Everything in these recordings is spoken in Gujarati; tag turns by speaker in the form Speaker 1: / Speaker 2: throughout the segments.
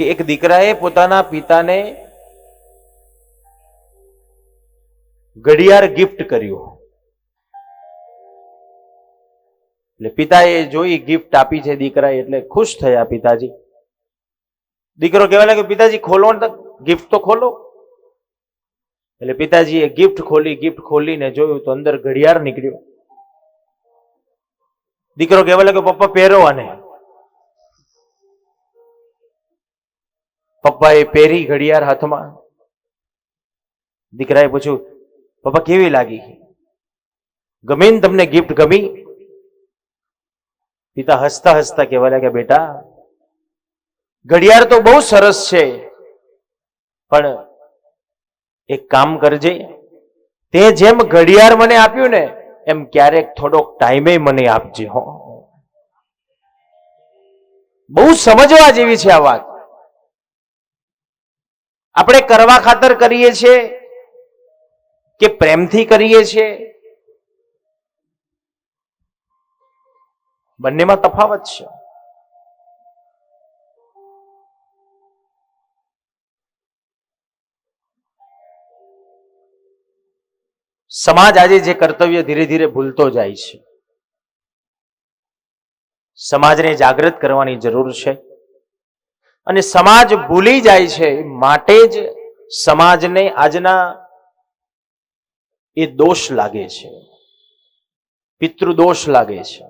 Speaker 1: કે એક દીકરાએ પોતાના પિતાને ઘડિયાળ ગિફ્ટ કર્યું. એટલે પિતાએ જોઈ ગિફ્ટ આપી છે દીકરાએ, એટલે ખુશ થયા પિતાજી. દીકરો કહેવા લાગ્યો, પિતાજી, ખોલો ને ગિફ્ટ તો ખોલો. એટલે પિતાજીએ ગિફ્ટ ખોલી ગિફ્ટ ખોલીને જોયું તો અંદર ઘડિયાળ નીકળ્યો. દીકરો કહેવા લાગ્યો, પપ્પા, પહેરો આને. પપ્પાએ પહેરી ઘડિયાળ હાથમાં. દીકરાએ પૂછ્યું, પપ્પા, કેવી લાગી? ગમી તમને ગિફ્ટ ગમી. પિતા હસતા હસતા કહેવા લાગ્યા, બેટા, ઘડિયાળ તો બહુ સરસ છે, પણ એક કામ કરજે. તે જેમ ઘડિયાળ મને આપ્યું ને, એમ ક્યારેક થોડોક ટાઈમે મને આપજે, હો. બહુ સમજવા જેવી છે આ વાત. આપણે કરવા ખાતર કરીએ છીએ કે પ્રેમથી કરીએ છીએ? બંનેમાં તફાવત છે. સમાજ આજે જે કર્તવ્ય ધીરે ધીરે ભૂલતો જાય છે. સમાજને જાગૃત કરવાની જરૂર છે. અને સમાજ ભૂલી જાય છે માટે જ સમાજને આજના એ દોષ લાગે છે. પિતૃદોષ લાગે છે.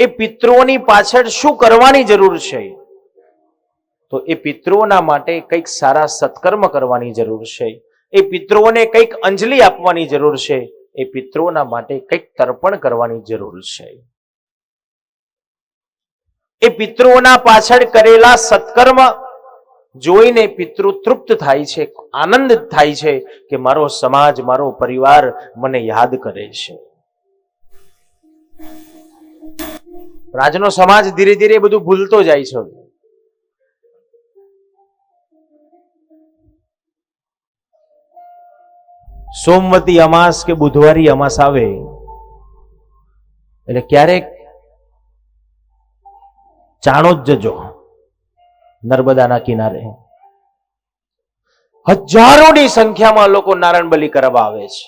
Speaker 1: એ પિતૃઓની પાછળ શું કરવાની જરૂર છે? તો એ પિતૃઓના માટે કંઈક સારા સત્કર્મ કરવાની જરૂર છે. એ પિતૃઓને કંઈક અંજલિ આપવાની જરૂર છે. એ પિતૃઓના માટે કંઈક તર્પણ કરવાની જરૂર છે. એ પિતૃઓના પાછળ કરેલા સત્કર્મ જોઈને પિતૃ તૃપ્ત થાય છે, આનંદ થાય છે કે મારો સમાજ, મારો પરિવાર મને યાદ કરે છે. આજનો સમાજ ધીરે ધીરે બધું ભૂલતો જાય છે સોમવતી અમાસ કે બુધવારી અમાસ આવે, એટલે ક્યારેક ચાણોદ જજો. નર્મદાના કિનારે હજારોની સંખ્યામાં લોકો નારાયણ બલિ કરવા આવે છે.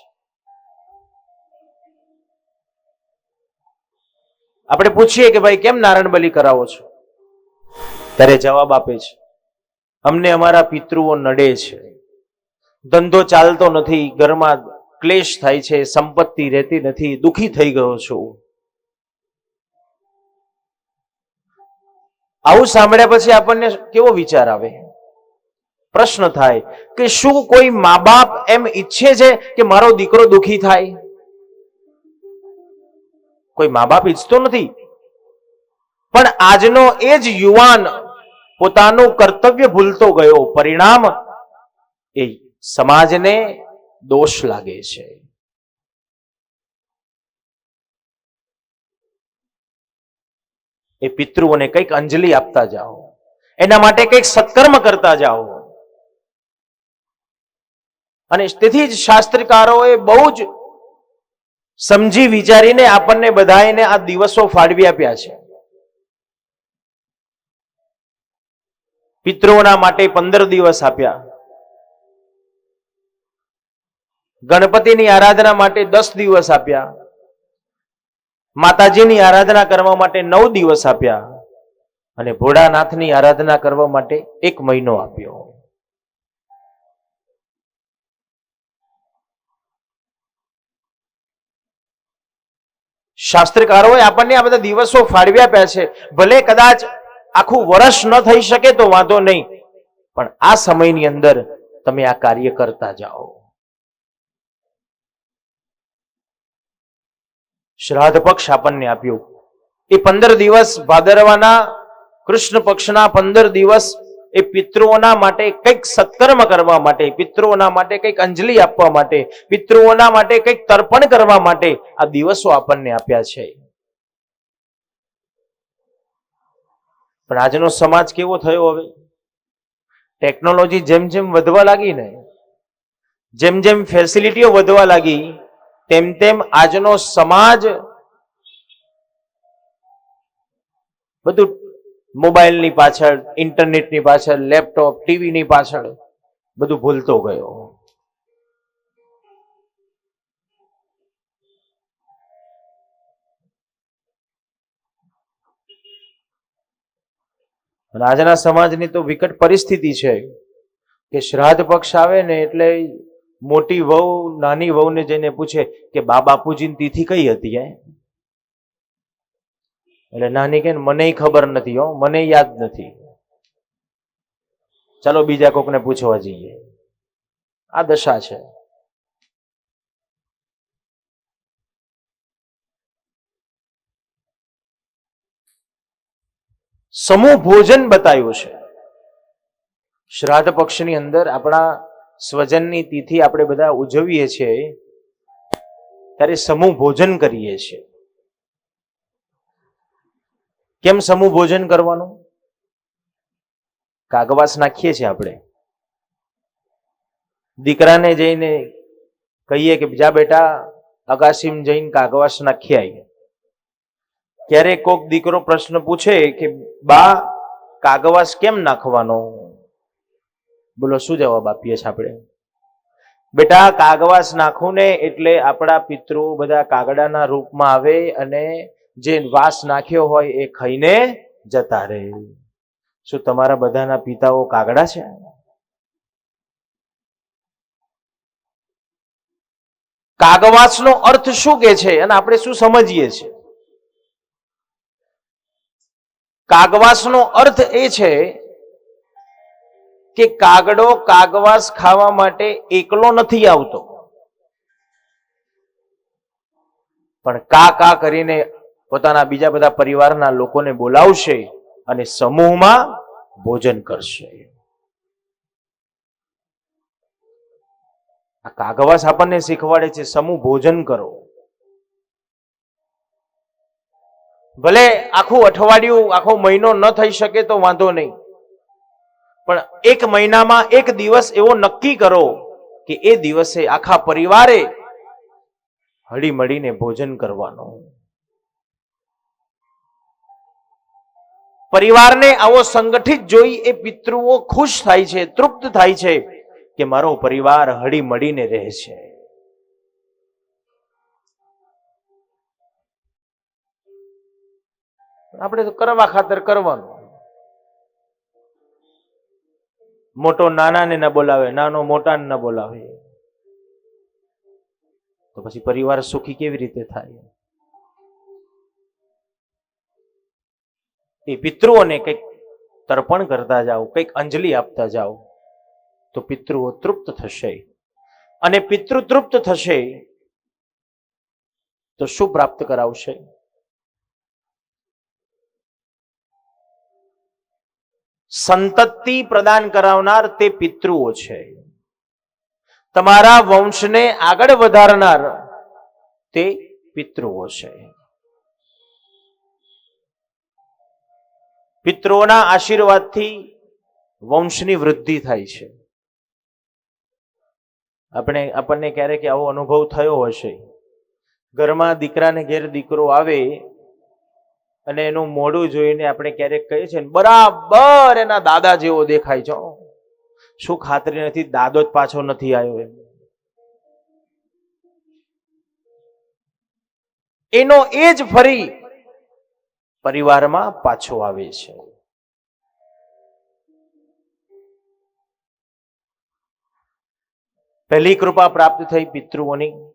Speaker 1: આપણે પૂછીએ કે ભાઈ કેમ નારાયણ બલિ કરાવો છો? ત્યારે જવાબ આપે છે, અમને અમારા પિતૃઓ નડે છે. ધંધો ચાલતો નથી, ઘરમાં ક્લેશ થાય છે, સંપત્તિ રહેતી નથી, દુખી થઈ ગયો છું. આવું સાંભળ્યા પછી આપણને કેવો વિચાર આવે? પ્રશ્ન થાય કે શું કોઈ મા બાપ એમ ઈચ્છે છે કે મારો દીકરો દુખી થાય? કોઈ મા બાપ ઈચ્છતો નથી. પણ આજનો એ જ યુવાન પોતાનું કર્તવ્ય ભૂલતો ગયો. પરિણામ એ સમાજને દોષ લાગે છે. એ પિતૃઓને કંઈક અંજલિ આપતા જાઓ. એના માટે કંઈક સત્કર્મ કરતા જાઓ. અને તેથી જ શાસ્ત્રકારોએ બહુ જ સમજી વિચારીને આપણને બધાને આ દિવસો ફાળવી આપ્યા છે. પિતૃઓના માટે પંદર દિવસ આપ્યા. ગણપતિની આરાધના માટે દસ દિવસ આપ્યા. માતાજીની આરાધના કરવા માટે નવ દિવસ આપ્યા અને ભોળાનાથની આરાધના કરવા માટે એક મહિનો આપ્યો. શાસ્ત્રકારોએ આપણને આ બધા દિવસો ફાળવી આપ્યા છે. ભલે કદાચ આખું વર્ષ ન થઈ શકે તો વાંધો નહીં, પણ આ સમયની અંદર તમે આ કાર્ય કરતા જાઓ. શ્રાદ્ધ પક્ષ આપણને આપ્યું. એ પંદર દિવસ ભાદરવાના કૃષ્ણ પક્ષના પંદર દિવસ એ પિતૃઓના માટે કંઈક સત્કર્મ કરવા માટે, પિતૃઓના માટે કંઈક અંજલિ આપવા માટે, પિતૃઓના માટે કંઈક તર્પણ કરવા માટે આ દિવસો આપણને આપ્યા છે. પણ આજનો સમાજ કેવો થયો હવે? ટેકનોલોજી જેમ જેમ વધવા લાગી ને, જેમ જેમ ફેસિલિટીઓ વધવા લાગી તેમ તેમ આજનો સમાજ બધું મોબાઈલની પાછળ, ઇન્ટરનેટની પાછળ, લેપટોપ, ટીવીની પાછળ બધું ભૂલતો ગયો. અને આજના સમાજની તો વિકટ પરિસ્થિતિ છે કે શ્રાદ્ધ પક્ષ આવે ને એટલે મોટી વહુ, નાની વહુને જઈને પૂછે કે બા બાપુજીની તિથિ કઈ હતી એટલે નાની કે મને ખબર નથી હો, મને યાદ નથી. ચાલો બીજા કોકને પૂછવા જઈએ. આ દશા છે. સમૂહ ભોજન બતાવ્યું છે. શ્રાદ્ધ પક્ષની અંદર આપણા સ્વજનની તિથિ આપણે બધા ઉજવીએ છીએ, ત્યારે સમૂહ ભોજન કરીએ છીએ. કેમ સમૂહ ભોજન કરવાનું? કાગવાસ નાખીએ છીએ આપણે. દીકરાને જઈને કહીએ કે, જા બેટા, અગાસીમ જઈને કાગવાસ નાખી આવીએ. ક્યારેક કોક દીકરો પ્રશ્ન પૂછે કે, બા, કાગવાસ કેમ નાખવાનો? બોલો, શું જવાબ આપીએ છીએ આપણે? બેટા, કાગવાસ નાખું ને એટલે આપણા પિતૃ બધા કાગડાના રૂપમાં આવે અને જે વાસ નાખ્યો હોય એ ખાઈને જતા રહે. શું તમારા બધાના પિતાઓ કાગડા છે? કાગવાસનો અર્થ શું કે છે? અને આપણે શું સમજીએ છીએ? કાગવાસનો અર્થ એ છે કે કાગડો કાગવાસ ખાવા માટે એકલો નથી આવતો. પણ કા કા કરીને પોતાના બીજા બધા પરિવારના લોકોને બોલાવશે અને સમૂહમાં ભોજન કરશે. આ કાગવાસ આપણને શીખવાડે છે, સમૂહ ભોજન કરો. ભલે આખું અઠવાડિયું, આખો મહિનો ન થઈ શકે તો વાંધો નહીં. પણ એક મહિનામાં એક દિવસ એવો નક્કી કરો કે એ દિવસે આખા પરિવારે હળી મળીને ભોજન કરવાનું. પરિવારને આવો સંગઠિત જોઈ એ પિતૃઓ ખુશ થાય છે, તૃપ્ત થાય છે કે મારો પરિવાર હળી મળીને રહે છે. આપણે તો કરવા ખાતર કરવાનું. મોટો નાનાને ન બોલાવે, નાનો મોટાને ન બોલાવે. તો પછી પરિવાર સુખી કેવી રીતે થાય? એ પિતૃઓને કંઈક તર્પણ કરતા જાઓ, કંઈક અંજલિ આપતા જાઓ, તો પિતૃઓ તૃપ્ત થશે. અને પિતૃ તૃપ્ત થશે, તો શું પ્રાપ્ત કરાવશે? સંતતિ પ્રદાન કરાવનાર તે પિતૃઓ છે. તમારા વંશને આગળ વધારનાર તે પિતૃઓ છે. પિતૃઓના આશીર્વાદથી વંશની વૃદ્ધિ થાય છે. આપણે, આપણને ક્યારેક આવો અનુભવ થયો હશે. ઘરમાં દીકરાને ઘેર દીકરો આવે અને એનું મોઢું જોઈને આપણે ક્યારેક કહીએ છીએ બરાબર, એના દાદા જેવો દેખાય છે. શું ખાતરી નથી? દાદો જ પાછો નથી આવ્યો એમ. એનો એ જ ફરી પરિવારમાં પાછો આવે છે. પહેલી કૃપા પ્રાપ્ત થઈ પિતૃઓની.